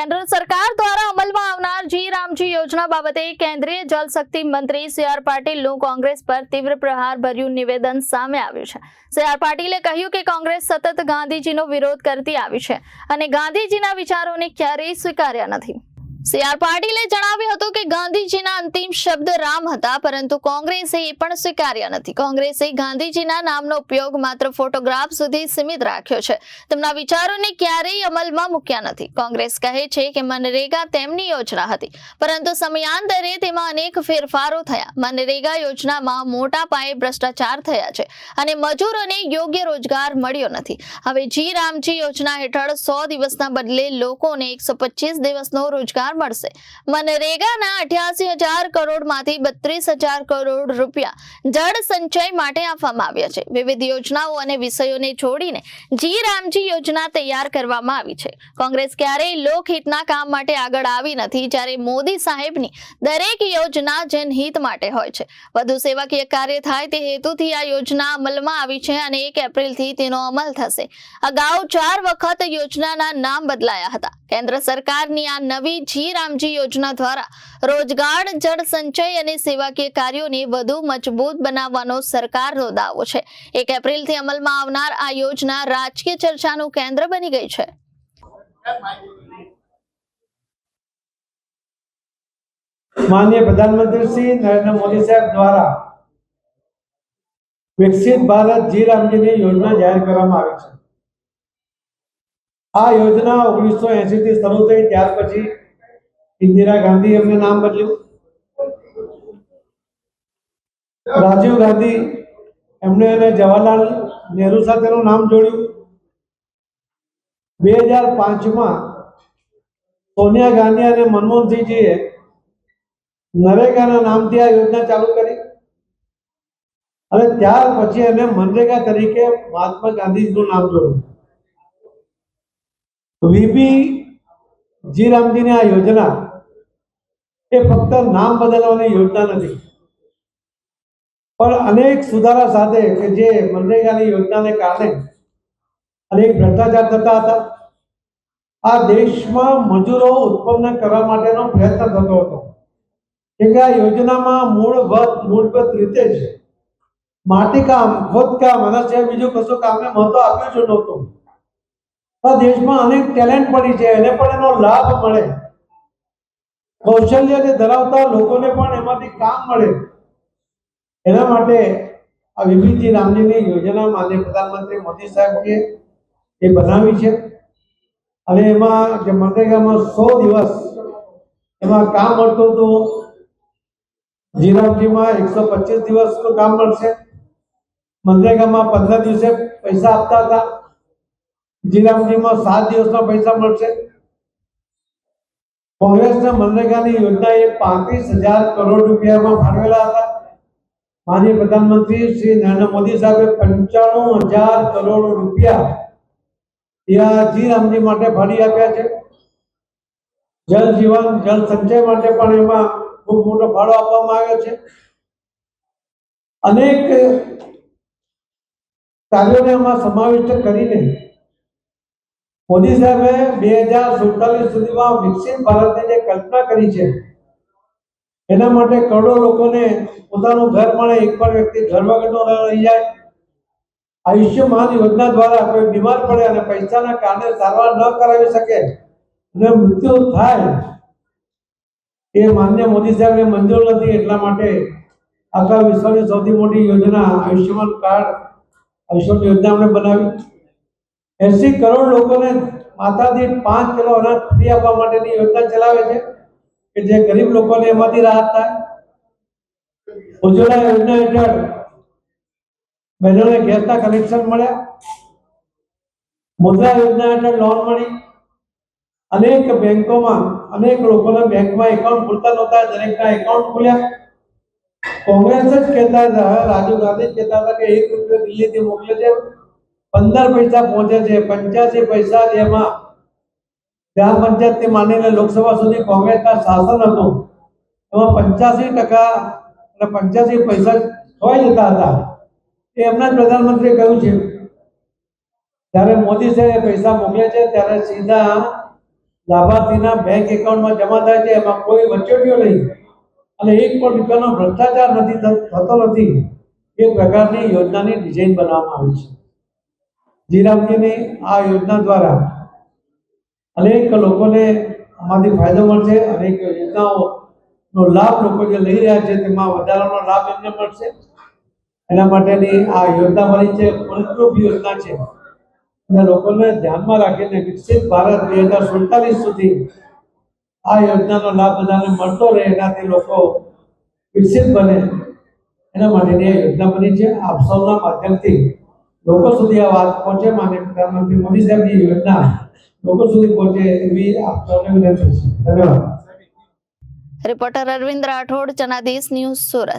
કેન્દ્ર સરકાર દ્વારા અમલમાં આવનાર જી રામજી યોજના બાબતે કેન્દ્રીય જલ શક્તિ મંત્રી સી આર પાટીલનું કોંગ્રેસ પર તીવ્ર પ્રહાર ભર્યું નિવેદન સામે આવ્યું છે. સી આર પાટીલે કહ્યું કે કોંગ્રેસ સતત ગાંધીજીનો વિરોધ કરતી આવી છે અને ગાંધીજીના વિચારોને ક્યારેય સ્વીકાર્યા નથી. સી આર પાટીલે જણાવ્યું હતું કે ગાંધીજીના અંતિમ શબ્દ રામ હતા, પરંતુ કોંગ્રેસે એ પણ સ્વીકાર્યા નથી. કોંગ્રેસે ગાંધીજીના નામનો ઉપયોગ માત્ર ફોટોગ્રાફ સુધી સીમિત રાખ્યો છે. તેમના વિચારોને ક્યારેય અમલમાં મૂક્યા નથી. કોંગ્રેસ કહે છે કે મનરેગા તેમની યોજના હતી, પરંતુ સમયાંતરે તેમાં અનેક ફેરફારો થયા. મનરેગા યોજનામાં મોટા પાયે ભ્રષ્ટાચાર થયા છે અને મજૂરોને યોગ્ય રોજગાર મળ્યો નથી. હવે જી રામજી યોજના હેઠળ સો દિવસના બદલે લોકોને એકસો દિવસનો રોજગાર મળશે. મનરેગાના અઠ્યાસી હજાર કરોડમાંથી બત્રીસ હજાર કરોડ રૂપિયા જળ સંચય માટે આપવામાં આવ્યા છે. વિવિધ યોજનાઓ અને વિષયોને છોડીને જી રામજી યોજના તૈયાર કરવામાં આવી છે. કોંગ્રેસ ક્યારેય લોકહિતના કામ માટે આગળ આવી નથી, જ્યારે મોદી સાહેબની દરેક યોજના જનહિત માટે હોય છે. વધુ સેવાકીય કાર્ય થાય તે હેતુથી આ યોજના અમલમાં આવી છે અને એક એપ્રિલથી તેનો અમલ થશે. અગાઉ ચાર વખત યોજનાના નામ બદલાયા હતા. કેન્દ્ર સરકારની આ નવી જી રામજી યોજના દ્વારા રોજગાર, જળ સંચય અને સેવાકીય કાર્યોને વધુ મજબૂત બનાવવાનો સરકારનો દાવો છે. એક એપ્રિલથી અમલમાં આવનાર આ યોજના રાજકીય ચર્ચાનું કેન્દ્ર બની ગઈ છે. માનનીય પ્રધાનમંત્રી શ્રી નરેન્દ્ર મોદી સાહેબ દ્વારા વિકસિત ભારત જી રામજીની યોજના જાહેર કરવામાં આવી છે. આ યોજના ઓગણીસો એસી થી શરૂ થઈ ત્યાર પછી ઇન્દિરા ગાંધી એમને નામ બદલ્યું? રાજીવ ગાંધી એમને એને જવાહરલાલ નહેરુ સાથેનું નામ જોડ્યું. બે હજાર પાંચમાં સોનિયા ગાંધી અને મનમોહનસિંહજીએ નરેગાના નામથી આ યોજના ચાલુ કરી. અને ત્યાર પછી એને મનરેગા તરીકે મહાત્મા ગાંધીજીનું નામ જોડ્યું. વીબી જી રામજીની આ યોજના એ ફક્ત નામ બદલવાની યોજના નથી. પણ અનેક સુધારા સાથે કે જે મનરેગાની યોજનાને કારણે અનેક ભ્રષ્ટાચાર થતા હતા. આ દેશમાં મજૂરો ઉત્પન્ન કરવા માટેનો પ્રયત્ન થતો હતો. કે આ યોજનામાં મૂળભૂત મૂળભૂત રીતે જ માટીકામ ખોદકામ આના સિવાય બીજું કશું કામને મહત્વ આપ્યું જ નહોતું. આ દેશમાં અનેક ટેલેન્ટ પડી છે, એને પણ એનો લાભ મળે. કૌશલ્યને ધરાવતા લોકોને પણ એમાંથી કામ મળે. એના માટે આ વિભીજી રામજીની યોજના માન્ય પ્રધાનમંત્રી મોદી સાહેબે એ બનાવી છે. અને એમાં જે મનરેગામાં સો દિવસ એમાં કામ મળતું હતું. જીરામજીમાં એકસો પચીસ દિવસનું કામ મળશે. મનરેગામાં પંદર દિવસે પૈસા આપતા હતા. જીરામજીમાં સાત દિવસના પૈસા મળશે. કોંગ્રેસના મનરેગાની યોજના એ પાંત્રીસ હજાર કરોડ રૂપિયામાં ફાળવેલા હતા. માનીય પ્રધાનમંત્રી શ્રી નરેન્દ્ર મોદી સાહેબે પંચાણું હજાર કરોડ રૂપિયા ત્યાં જી રામજી માટે ફાળી આપ્યા છે. જલ જીવન, જલ સંચય માટે પણ એમાં ખૂબ મોટો ફાળો આપવામાં આવ્યો છે. અનેક કાર્યોને એમાં સમાવિષ્ટ કરીને મોદી સાહેબે બે હજાર સુડતાલીસ સુધીમાં વિકસિત ભારતની જે કલ્પના કરી છે, એના માટે કરોડો લોકોને પોતાનું ઘર મળે, એક પણ વ્યક્તિ ઘર વગરનો રહી જાય. આયુષ્યમાન યોજના દ્વારા કોઈ બીમાર પડે અને પૈસાના કારણે સારવાર ન કરાવી શકે અને મૃત્યુ થાય, એ માન્ય મોદી સાહેબને મંજૂર નથી. એટલા માટે આખા વિશ્વની સૌથી મોટી યોજના આયુષ્યમાન કાર્ડ, આયુષ્યમાન યોજના અમને બનાવી. એસી કરોડ લોકોને માથાથી પાંચ કિલો અનાજ ફ્રી આપવા માટેની યોજના ચલાવે છે કે જે ગરીબ લોકોને એમાંથી રાહત થાય. ઉજ્જવલા યોજના હેઠળ બહેનોને ગેસના કનેક્શન મળ્યા. મુદ્રા યોજના હેઠળ લોન મળી. અનેક બેંકોમાં અનેક લોકોના બેંકમાં એકાઉન્ટ ખુલતા નહોતા, દરેકના એકાઉન્ટ ખુલ્યા. કોંગ્રેસ જ કહેતા હતા, રાજીવ ગાંધી જ કહેતા હતા કે એક રૂપિયો દિલ્હીથી મોકલે છે. પંદર પૈસા પહોંચે છે, પંચ્યાસી પૈસા જેમાં ગ્રામ પંચાયતથી માંડીને લોકસભા સુધી કોંગ્રેસના શાસન હતું. એમાં પંચ્યાસી ટકા અને પંચ્યાસી પૈસા ખોવાઈ જતા હતા. એ એમના જ પ્રધાનમંત્રીએ કહ્યું છે. જ્યારે મોદી સાહેબ પૈસા મોકલે છે, ત્યારે સીધા લાભાર્થીના બેંક એકાઉન્ટમાં જમા થાય છે, એમાં કોઈ વચોટીઓ નહીં. અને એક પણ રૂપિયાનો ભ્રષ્ટાચાર નથી થતો નથી. એ પ્રકારની યોજનાની ડિઝાઇન બનાવવામાં આવી છે. જીરામજીની આ યોજના દ્વારા અનેક લોકોને આમાંથી ફાયદો મળશે, અનેક યોજનાઓનો લાભ લોકો જે લઈ રહ્યા છે તેમાં વધારાનો લાભ એમને મળશે. એના માટેની આ યોજના બની છે, ફળદ્રુપ યોજના છે. અને લોકોને ધ્યાનમાં રાખીને વિકસિત ભારત બે હજાર સુડતાલીસ સુધી આ યોજનાનો લાભ બધાને મળતો રહે, એનાથી લોકો વિકસિત બને. એના માટેની આ યોજના બની છે. આપ સૌના માધ્યમથી લોકો સુધી આ વાત પહોંચે માન્ય પ્રધાનમંત્રી મોદી સાહેબની યોજના લોકો સુધી પહોંચે એવી આપ વિનંતી છે. ધન્યવાદ. Reporter Arvind Rathod, Janadesh news Surat.